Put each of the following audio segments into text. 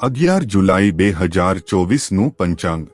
અગિયાર જુલાઈ બે હજાર ચોવીસનું પંચાંગ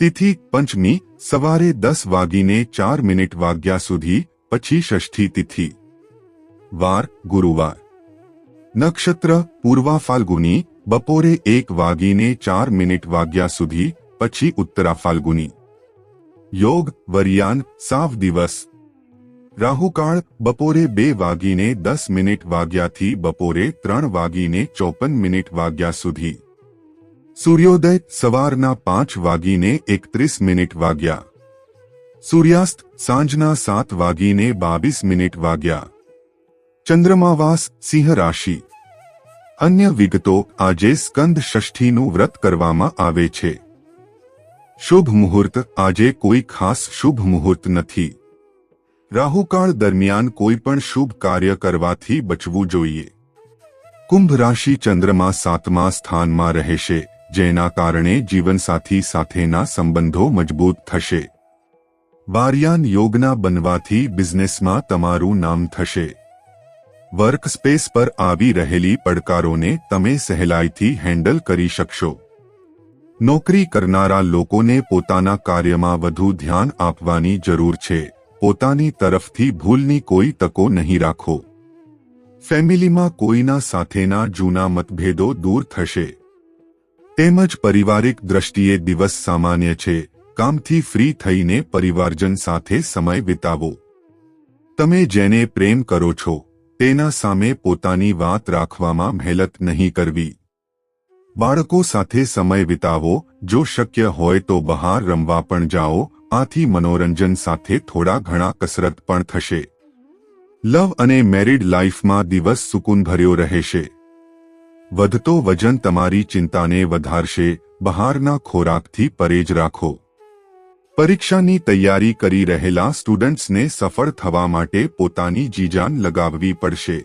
તિથિ પંચમી સવારે દસ વાગીને ચાર મિનિટ વાગ્યા સુધી પછી ષષ્ઠી તિથિ વાર ગુરુવાર નક્ષત્ર પૂર્વા ફાલ્ગુની બપોરે એક વાગીને ચાર મિનિટ વાગ્યા સુધી પછી ઉત્તરા ફાલ્ગુની યોગ વરિયાન સાવ દિવસ રાહુકાળ બપોરે બે વાગીને દસ મિનિટ વાગ્યાથી બપોરે ત્રણ વાગીને ચોપન મિનિટ વાગ્યા સુધી. સૂર્યોદય સવારના પાંચ વાગીને એકત્રીસ મિનિટ વાગ્યા. સૂર્યાસ્ત સાંજના સાત વાગીને બાવીસ મિનિટ વાગ્યા. ચંદ્રમાવાસ સિંહ રાશિ. અન્ય વિગતો આજે સ્કંદ ષષ્ઠીનું વ્રત કરવામાં આવે છે. શુભ મુહૂર્ત આજે કોઈ ખાસ શુભ મુહૂર્ત નથી. રાહુકાળ દરમિયાન કોઈ પણ શુભ કાર્ય કરવાથી બચવું જોઈએ. કુંભ રાશિ ચંદ્રમા સાતમા સ્થાનમાં રહેશે, જેના કારણે જીવનસાથી સાથેના સંબંધો મજબૂત થશે. બારિયાન યોગના બનવાથી બિઝનેસમાં તમારું નામ થશે. વર્કસ્પેસ પર આવી રહેલી પડકારોને તમે સહેલાઈથી હેન્ડલ કરી શકશો. નોકરી કરનારા લોકોને પોતાના કાર્યમાં વધુ ધ્યાન આપવાની જરૂર છે. પોતાની તરફથી ભૂલની કોઈ તકો નહીં રાખો. ફેમિલીમાં કોઈના સાથેના જૂના મતભેદો દૂર થશે. તેમજ પરિવારિક દ્રષ્ટિએ દિવસ સામાન્ય છે. કામથી ફ્રી થઈને પરિવારજન સાથે સમય વિતાવો. તમે જેને પ્રેમ કરો છો, તેના સામે પોતાની વાત રાખવામાં મહેનત નહીં કરવી. બાળકો સાથે સમય વિતાવો. જો શક્ય હોય તો બહાર રમવા પણ જાઓ. આથી મનોરંજન સાથે થોડા ઘણા કસરત પણ થશે. લવ અને મેરિડ લાઈફમાં દિવસ સુકૂનભર્યો રહેશે. વધતો વજન તમારી ચિંતાને વધારશે, બહારના ખોરાકથી પરેજ રાખો. પરીક્ષાની તૈયારી કરી રહેલા સ્ટુડન્ટ્સને સફળ થવા માટે પોતાની જીજાન લગાવવી પડશે.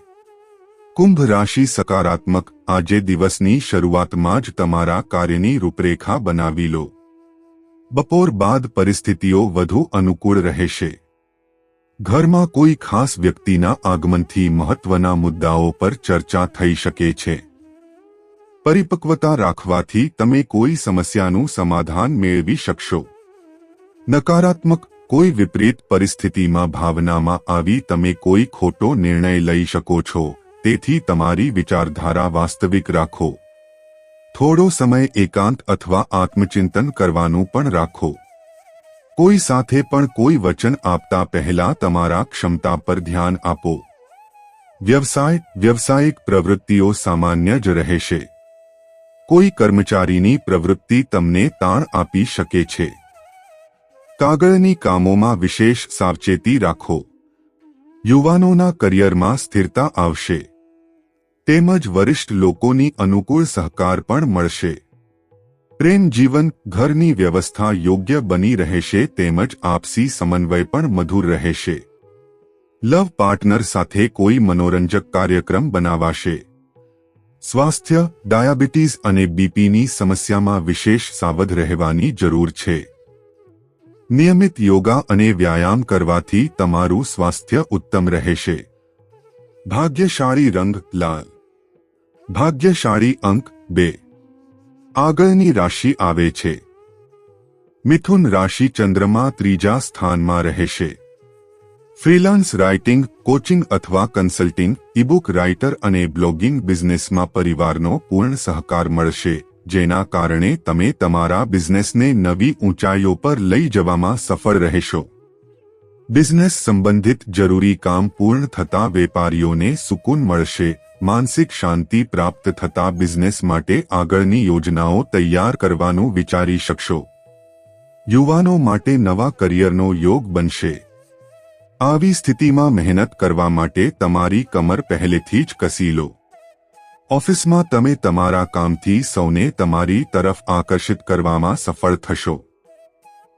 કુંભ રાશિ સકારાત્મક, આજે દિવસની શરૂઆતમાં જ તમારા કાર્યની રૂપરેખા બનાવી લો. બપોર બાદ પરિસ્થિતિઓ વધુ અનુકૂળ રહેશે. ઘરમાં કોઈ ખાસ વ્યક્તિના આગમનથી મહત્વના મુદ્દાઓ પર ચર્ચા થઈ શકે છે. પરિપક્વતા રાખવાથી તમે કોઈ સમસ્યાનું સમાધાન મેળવી શકશો. નકારાત્મક, કોઈ વિપરીત પરિસ્થિતિમાં ભાવનામાં આવી તમે કોઈ ખોટો નિર્ણય લઈ શકો છો, તેથી તમારી વિચારધારા વાસ્તવિક રાખો. થોડો સમય એકાંત અથવા આત્મચિંતન કરવાનું પણ રાખો. કોઈ સાથે પણ કોઈ વચન આપતા પહેલા તમારા ક્ષમતા પર ધ્યાન આપો. વ્યવસાય, વ્યવસાયિક પ્રવૃત્તિઓ સામાન્ય જ રહેશે. કોઈ કર્મચારીની પ્રવૃત્તિ તમને તાણ આપી શકે છે. કાગળની કામોમાં વિશેષ સાવચેતી રાખો. યુવાનોના કરિયરમાં સ્થિરતા આવશે. તેમજ વરિષ્ઠ લોકોની અનુકૂળ સહકાર પણ મળશે. પ્રેમ જીવન ઘરની વ્યવસ્થા યોગ્ય બની રહેશે તેમજ આપસી સમન્વય પણ મધુર રહેશે. લવ પાર્ટનર સાથે કોઈ મનોરંજક કાર્યક્રમ બનાવાશે. સ્વાસ્થ્ય, ડાયાબિટીસ અને બીપીની સમસ્યામાં વિશેષ સાવધ રહેવાની જરૂર છે. નિયમિત યોગા અને વ્યાયામ કરવાથી તમારું સ્વાસ્થ્ય ઉત્તમ રહેશે. ભાગ્યશાળી રંગ લાલ. ભાગ્યશાળી અંક બે. આગળની રાશિ આવે છે. મિથુન રાશિ ચંદ્રમા ત્રીજા સ્થાનમાં રહેશે. ફ્રીલાન્સ રાઇટિંગ, કોચિંગ અથવા કન્સલ્ટિંગ ઇબુક રાઇટર અને બ્લોગિંગ બિઝનેસમાં પરિવારનો પૂર્ણ સહકાર મળશે, જેના કારણે તમે તમારા બિઝનેસને નવી ઊંચાઈઓ પર લઈ જવામાં સફળ રહેશો. બિઝનેસ સંબંધિત જરૂરી કામ પૂર્ણ થતા વેપારીઓને સુકૂન મળશે માનસિક શાંતિ પ્રાપ્ત થતા બિઝનેસ માટે આગળની યોજનાઓ તૈયાર કરવાનું વિચારી શકશો. યુવાનો માટે નવા કરિયરનો યોગ બનશે. આવી સ્થિતિમાં મહેનત કરવા માટે તમારી કમર પહેલેથી જ કસી લો. ઓફિસમાં તમે તમારા કામથી સૌને તમારી તરફ આકર્ષિત કરવામાં સફળ થશો.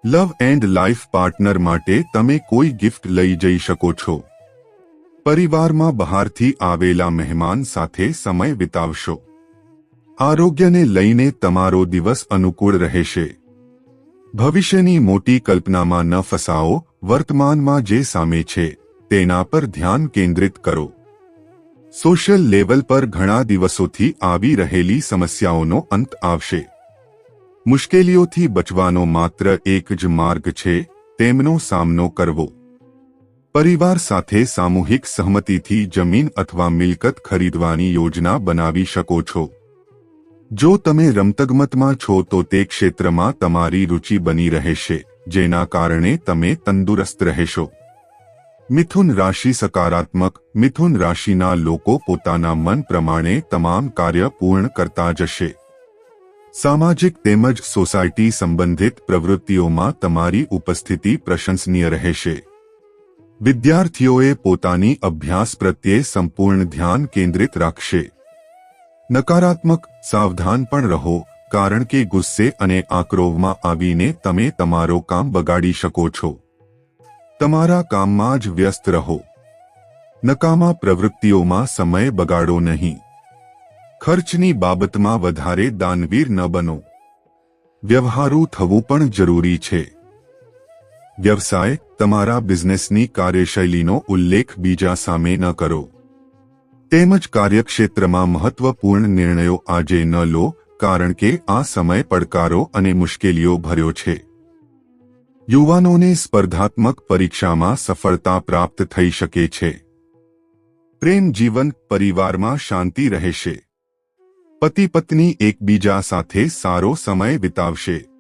લવ એન્ડ લાઈફ પાર્ટનર માટે તમે કોઈ ગિફ્ટ લઈ જઈ શકો છો. પરિવારમાં બહારથી આવેલા મહેમાન સાથે સમય વિતાવશો. આરોગ્યને લઈને તમારો દિવસ અનુકૂળ રહેશે. ભવિષ્યની મોટી કલ્પનામાં ન ફસાઓ વર્તમાનમાં જે સામે છે, તેના પર ધ્યાન કેન્દ્રિત કરો. સોશિયલ લેવલ પર ઘણા દિવસોથી આવી રહેલી સમસ્યાઓનો અંત આવશે. મુશ્કેલીઓથી બચવાનો માત્ર એક જ માર્ગ છે, તેમનો સામનો કરવો. પરિવાર સાથે સામૂહિક સહમતિથી જમીન અથવા મિલકત ખરીદવાની યોજના બનાવી શકો છો. જો તમે રમતગમતમાં છો તો તે ક્ષેત્રમાં તમારી રુચિ બની રહેશે, જેના કારણે તમે તંદુરસ્ત રહેશો. મિથુન રાશિ સકારાત્મક, મિથુન રાશિના લોકો પોતાના મન પ્રમાણે તમામ કાર્ય પૂર્ણ કરતા જશે. સામાજિક તેમજ સોસાયટી સંબંધિત પ્રવૃત્તિઓમાં તમારી ઉપસ્થિતિ પ્રશંસનીય રહેશે. વિદ્યાર્થીઓએ પોતાની અભ્યાસ પ્રત્યે સંપૂર્ણ ધ્યાન કેન્દ્રિત રાખશે. નકારાત્મક સાવધાન પણ રહો, કારણ કે ગુસ્સે અને આક્રોવમાં આવીને તમે તમારો કામ બગાડી શકો છો. તમારા કામમાં જ વ્યસ્ત રહો. નકામા પ્રવૃત્તિઓમાં સમય બગાડો નહીં. ખર્ચની બાબતમાં વધારે દાનવીર ન બનો. વ્યવહારુ થવું પણ જરૂરી છે. વ્યવસાય, તમારા બિઝનેસની કાર્યશૈલીનો ઉલ્લેખ બીજા સામે ન કરો. તેમજ કાર્યક્ષેત્રમાં મહત્વપૂર્ણ નિર્ણયો આજે ન લો, કારણ કે આ સમય પડકારો અને મુશ્કેલીઓ ભર્યો છે. યુવાનોને સ્પર્ધાત્મક પરીક્ષામાં સફળતા પ્રાપ્ત થઈ શકે છે. પ્રેમ જીવન, પરિવારમાં શાંતિ રહેશે. પતિ પત્ની એકબીજા સાથે સારો સમય વિતાવશે.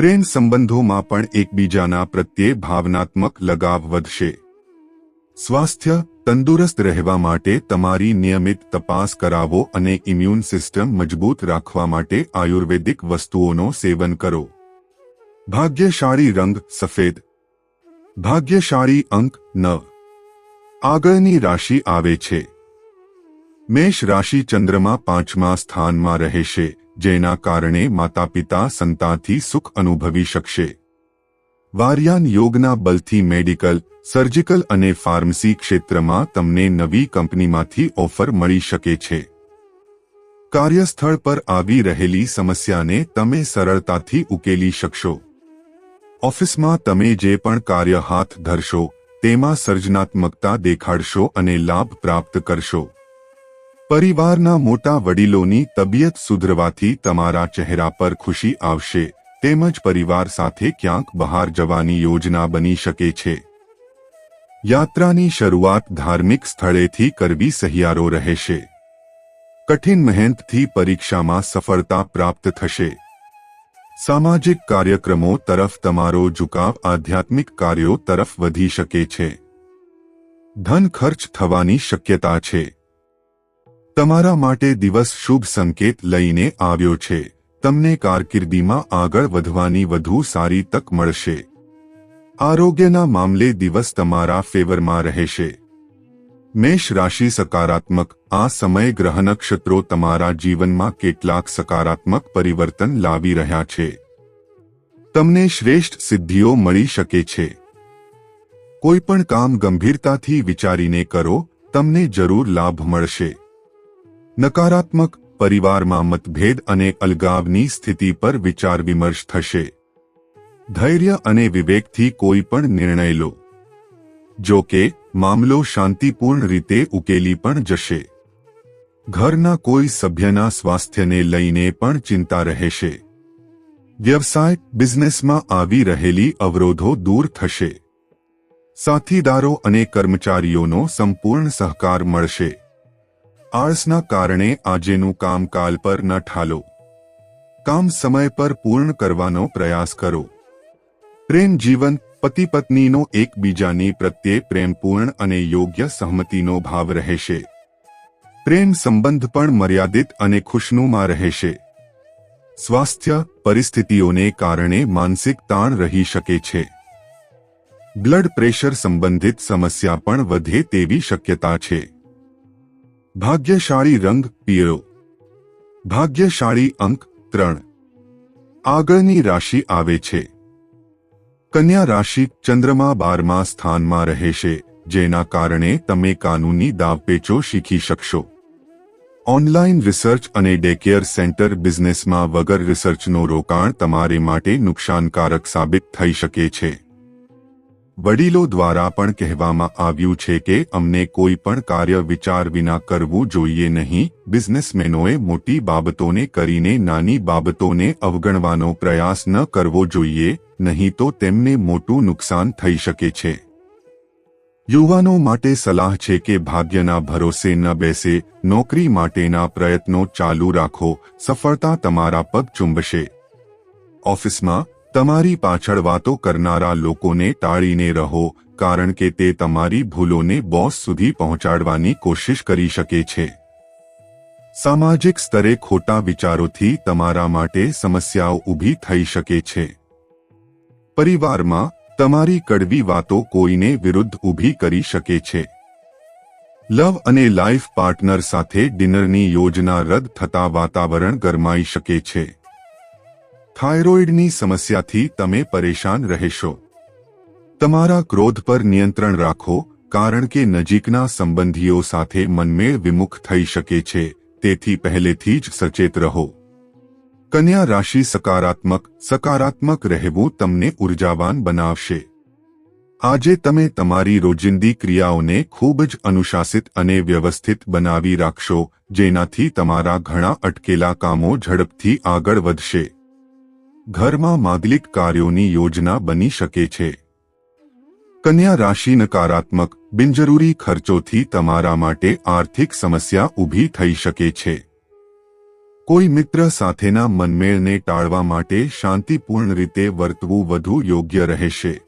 પ્રેમ સંબંધોમાં પણ એકબીજાના પ્રત્યે ભાવનાત્મક લગાવ વધશે. સ્વાસ્થ્ય, તંદુરસ્ત રહેવા માટે તમારી નિયમિત તપાસ કરાવો અને ઇમ્યુન સિસ્ટમ મજબૂત રાખવા માટે આયુર્વેદિક વસ્તુઓનો સેવન કરો. ભાગ્યશાળી રંગ સફેદ. ભાગ્યશાળી અંક ન. આગળની રાશિ આવે છે. મેષ રાશિ ચંદ્રમા પાંચમા સ્થાનમાં રહેશે. જેના કારણે માતા પિતા સંતાનથી સુખ અનુભવી શકશે. વારિયાન યોગના બલથી મેડિકલ, સર્જિકલ અને ફાર્મસી ક્ષેત્રમાં તમને નવી કંપનીમાંથી ઓફર મળી શકે છે. કાર્યસ્થળ પર આવી રહેલી સમસ્યાને તમે સરળતાથી ઉકેલી શકશો. ઓફિસમાં તમે જે પણ કાર્ય હાથ ધરશો, તેમાં સર્જનાત્મકતા દેખાડશો અને લાભ પ્રાપ્ત કરશો. પરિવારના મોટા વડીલોની તબિયત સુધરવાથી તમારા ચહેરા પર ખુશી આવશે, તેમજ પરિવાર સાથે ક્યાંક બહાર જવાની યોજના બની શકે છે. યાત્રાની શરૂઆત ધાર્મિક સ્થળેથી કરવી સહિયારો રહેશે. કઠિન મહેનતથી પરીક્ષામાં સફળતા પ્રાપ્ત થશે. સામાજિક કાર્યક્રમો તરફ તમારો ઝુકાવ આધ્યાત્મિક કાર્યો તરફ વધી શકે છે. ધન ખર્ચ થવાની શક્યતા છે. તમારા માટે દિવસ શુભ સંકેત લઈને આવ્યો છે. તમને કારકિર્દીમાં આગળ વધવાની વધુ સારી તક મળશે. આરોગ્યના મામલે દિવસ તમારા ફેવરમાં રહેશે. મેષ રાશિ સકારાત્મક. આ સમય ગ્રહ નક્ષત્રો તમારા જીવનમાં કેટલાક સકારાત્મક પરિવર્તન લાવી રહ્યા છે. તમને શ્રેષ્ઠ સિદ્ધિઓ મળી શકે છે. કોઈ પણ કામ ગંભીરતાથી વિચારીને કરો, તમને જરૂર લાભ મળશે. નકારાત્મક પરિવારમાં મતભેદ અને અલગાવની સ્થિતિ પર વિચાર વિમર્શ થશે. ધૈર્ય અને વિવેકથી કોઈ પણ નિર્ણય લો. જો કે, મામલો શાંતિપૂર્ણ રીતે ઉકેલી પણ જશે. ઘરના કોઈ સભ્યના સ્વાસ્થ્યને લઈને પણ ચિંતા રહેશે. વ્યવસાય, બિઝનેસમાં આવી રહેલી અવરોધો દૂર થશે. સાથીદારો અને કર્મચારીઓનો સંપૂર્ણ સહકાર મળશે. આળસના કારણે આજેનું કામ કાલ પર ન ઠાલો. કામ સમય પર પૂર્ણ કરવાનો પ્રયાસ કરો. પ્રેમ જીવન, પતિ પત્નીનો એકબીજાની પ્રત્યે પ્રેમપૂર્ણ અને યોગ્ય સહમતિનો ભાવ રહેશે. પ્રેમ સંબંધ પણ મર્યાદિત અને ખુશનુમાં રહેશે. સ્વાસ્થ્ય, પરિસ્થિતિઓને કારણે માનસિક તાણ રહી શકે છે. બ્લડ પ્રેશર સંબંધિત સમસ્યા પણ વધે તેવી શક્યતા છે. ભાગ્યશાળી રંગ પીળો. ભાગ્યશાળી અંક ત્રણ. આગળની રાશિ આવે છે. કન્યા રાશિ ચંદ્રમા બારમા સ્થાનમાં રહેશે જેના કારણે તમે કાનૂની દાવપેચો શીખી શકશો. ઓનલાઈન રિસર્ચ અને ડેકેર સેન્ટર બિઝનેસમાં વગર રિસર્ચનો રોકાણ તમારે માટે નુકસાનકારક સાબિત થઈ શકે છે. વડીલો દ્વારા પણ કહેવામાં આવ્યું છે કે અમને કોઈ પણ કાર્ય વિચાર વિના કરવું જોઈએ નહીં. બિઝનેસમેનોએ મોટી બાબતોને કરીને નાની બાબતોને અવગણવાનો પ્રયાસ ન કરવો જોઈએ, નહીં તો તેમને મોટું નુકસાન થઈ શકે છે. યુવાનો માટે સલાહ છે કે ભાગ્યના ભરોસે ન બેસે, નોકરી માટેના પ્રયત્નો ચાલુ રાખો, સફળતા તમારા પગ ચુંબશે. ઓફિસમાં તમારી પાછળ વાતો કરનારા લોકોને ટાળીને રહો, કારણ કે તે તમારી ભૂલોને બોસ સુધી પહોંચાડવાની કોશિશ કરી શકે છે. સામાજિક સ્તરે ખોટા વિચારોથી તમારા માટે સમસ્યાઓ ઊભી થઈ શકે છે. પરિવારમાં, તમારી કડવી વાતો કોઈને વિરુદ્ધ ઊભી કરી શકે છે. લવ અને લાઈફ પાર્ટનર સાથે ડિનરની યોજના રદ થતા વાતાવરણ ગરમાઈ શકે છે. થાઇરોઇડની સમસ્યાથી તમે પરેશાન રહેશો. તમારા ક્રોધ પર નિયંત્રણ રાખો, કારણ કે નજીકના સંબંધીઓ સાથે મનમેળ વિમુખ થઈ શકે છે, તેથી પહેલેથી જ સચેત રહો. કન્યા રાશિ સકારાત્મક સકારાત્મક રહેવું તમને ઉર્જાવાન બનાવશે. આજે તમે તમારી રોજિંદી ક્રિયાઓને ખૂબ જ અનુશાસિત અને વ્યવસ્થિત બનાવી રાખશો, જેનાથી તમારા ઘણા અટકેલા કામો ઝડપથી આગળ વધશે. ઘરમાં માગલિક કાર્યોની યોજના બની શકે છે. કન્યા રાશિ નકારાત્મક, બિનજરૂરી ખર્ચોથી તમારા માટે આર્થિક સમસ્યા ઊભી થઈ શકે છે. કોઈ મિત્ર સાથેના મનમેળને ટાળવા માટે શાંતિપૂર્ણ રીતે વર્તવું વધુ યોગ્ય રહેશે.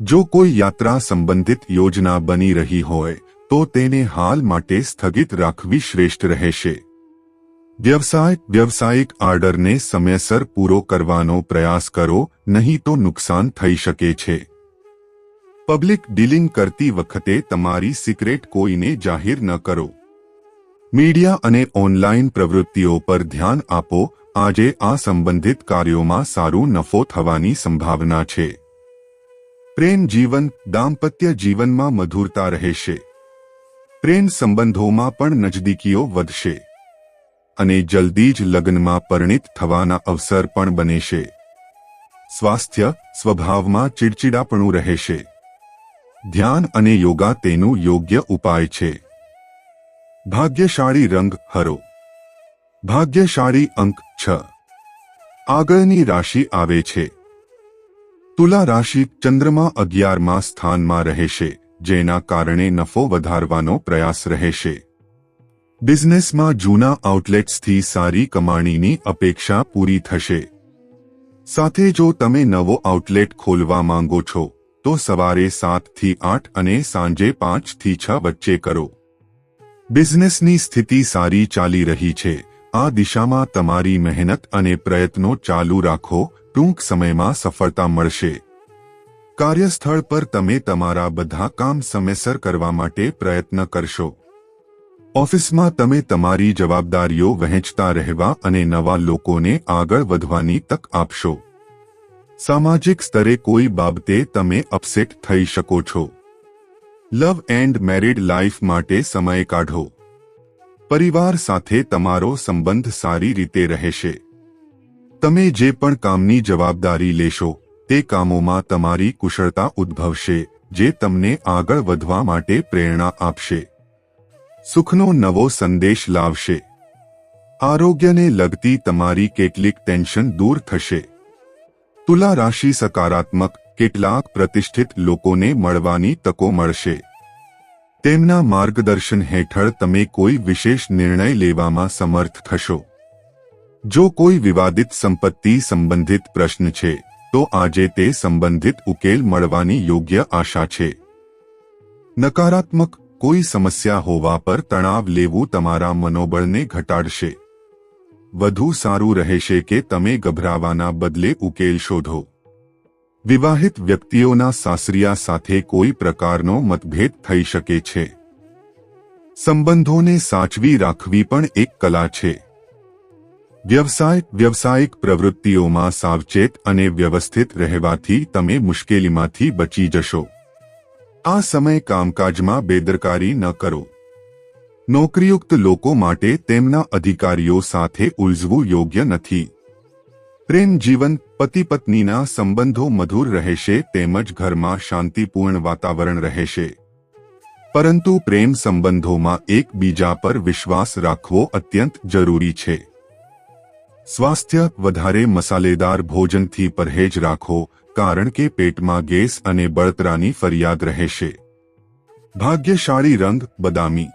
જો કોઈ યાત્રા સંબંધિત યોજના બની રહી હોય, તો તેને હાલ માટે સ્થગિત રાખવી શ્રેષ્ઠ રહેશે. વ્યવસાય, વ્યવસાયિક આર્ડરને સમયસર પૂરો કરવાનો પ્રયાસ કરો, નહીં તો નુકસાન થઈ શકે છે. પબ્લિક ડીલિંગ કરતી વખતે તમારી સિક્રેટ કોઈને જાહેર ન કરો. મીડિયા અને ઓનલાઈન પ્રવૃત્તિઓ પર ધ્યાન આપો, આજે આ સંબંધિત કાર્યોમાં સારું નફો થવાની સંભાવના છે. પ્રેમ જીવન, દાંપત્ય જીવનમાં મધુરતા રહેશે. પ્રેમ સંબંધોમાં પણ નજદીકીઓ વધશે. અને જલ્દી જ લગ્નમાં પરિણિત થવાના અવસર પણ બનેશે સ્વાસ્થ્ય સ્વભાવમાં ચીડચીડાપણું રહેશે ધ્યાન અને યોગા તેનું યોગ્ય ઉપાય છે. ભાગ્યશાળી રંગ હરો. ભાગ્યશાળી અંક છ. આગળની રાશિ આવે છે. તુલા રાશિ ચંદ્રમા અગિયારમાં સ્થાનમાં રહેશે જેના કારણે નફો વધારવાનો પ્રયાસ રહેશે બિઝનેસમાં જૂના આઉટલેટ્સથી સારી કમાણીની અપેક્ષા પૂરી થશે. સાથે જો તમે નવો આઉટલેટ ખોલવા માંગો છો, તો સવારે સાતથી આઠ અને સાંજે પાંચથી છ વચ્ચે કરો. બિઝનેસની સ્થિતિ સારી ચાલી રહી છે. આ દિશામાં તમારી મહેનત અને પ્રયત્નો ચાલુ રાખો, ટૂંક સમયમાં સફળતા મળશે. કાર્યસ્થળ પર તમે તમારા બધા કામ સમયસર કરવા માટે પ્રયત્ન કરશો. ઓફિસમાં તમે તમારી જવાબદારીઓ વહેંચતા રહેવા અને નવા લોકોને આગળ વધવાની તક આપશો. સામાજિક સ્તરે કોઈ બાબતે તમે અપસેટ થઈ શકો છો. લવ એન્ડ મેરિડ લાઈફ માટે સમય કાઢો. પરિવાર સાથે તમારો સંબંધ સારી રીતે રહેશે. તમે જે પણ કામની જવાબદારી લેશો, તે કામોમાં તમારી કુશળતા ઉદ્ભવશે, જે તમને આગળ વધવા માટે પ્રેરણા આપશે. સુખનો નવો સંદેશ લાવશે. આરોગ્યને લગતી તમારી કેટલીક ટેન્શન દૂર થશે. તુલા રાશિ સકારાત્મક, કેટલાક પ્રતિષ્ઠિત લોકોને મળવાની તકો મળશે. તેમના માર્ગદર્શન હેઠળ તમે કોઈ વિશેષ નિર્ણય લેવામાં સમર્થ થશો. જો કોઈ વિવાદિત સંપત્તિ સંબંધિત પ્રશ્ન છે, તો આજે તે સંબંધિત ઉકેલ મળવાની યોગ્ય આશા છે. નકારાત્મક કોઈ સમસ્યા હોવા પર તણાવ લેવું તમારા મનોબળને ઘટાડશે. વધુ સારું રહેશે કે તમે ગભરાવાના બદલે ઉકેલ શોધો. વિવાહિત વ્યક્તિઓના સાસરિયા સાથે કોઈ પ્રકારનો મતભેદ થઈ શકે છે. સંબંધોને સાચવી રાખવી પણ એક કલા છે. વ્યવસાય, વ્યવસાયિક પ્રવૃત્તિઓમાં સાવચેત અને વ્યવસ્થિત રહેવાથી તમે મુશ્કેલીમાંથી બચી જશો. આ સમય કામકાજમાં બેદરકારી ન કરો. નોકરીયુક્ત લોકો માટે તેમના અધિકારીઓ સાથે ઉલઝવું યોગ્ય નથી. પ્રેમ જીવન પતિ પત્નીના સંબંધો મધુર રહેશે તેમજ ઘરમાં શાંતિપૂર્ણ વાતાવરણ રહેશે. પરંતુ પ્રેમ સંબંધોમાં એકબીજા પર વિશ્વાસ રાખવો અત્યંત જરૂરી છે. સ્વાસ્થ્ય વધારે મસાલેદાર ભોજનથી પરહેજ રાખો કારણ કે પેટમાં ગેસ અને બળતરાની ફરિયાદ રહેશે. ભાગ્યશાળી રંગ, બદામી.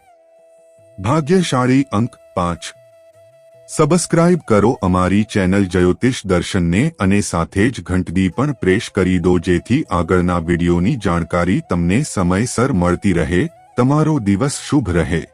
ભાગ્યશાળી અંક, પાંચ. સબસ્ક્રાઇબ કરો અમારી ચેનલ જ્યોતિષ દર્શનને અને સાથે જ ઘંટડી પણ પ્રેસ કરી દો જેથી આગળના વિડીયોની જાણકારી તમને સમયસર મળતી રહે. તમારો દિવસ શુભ રહે.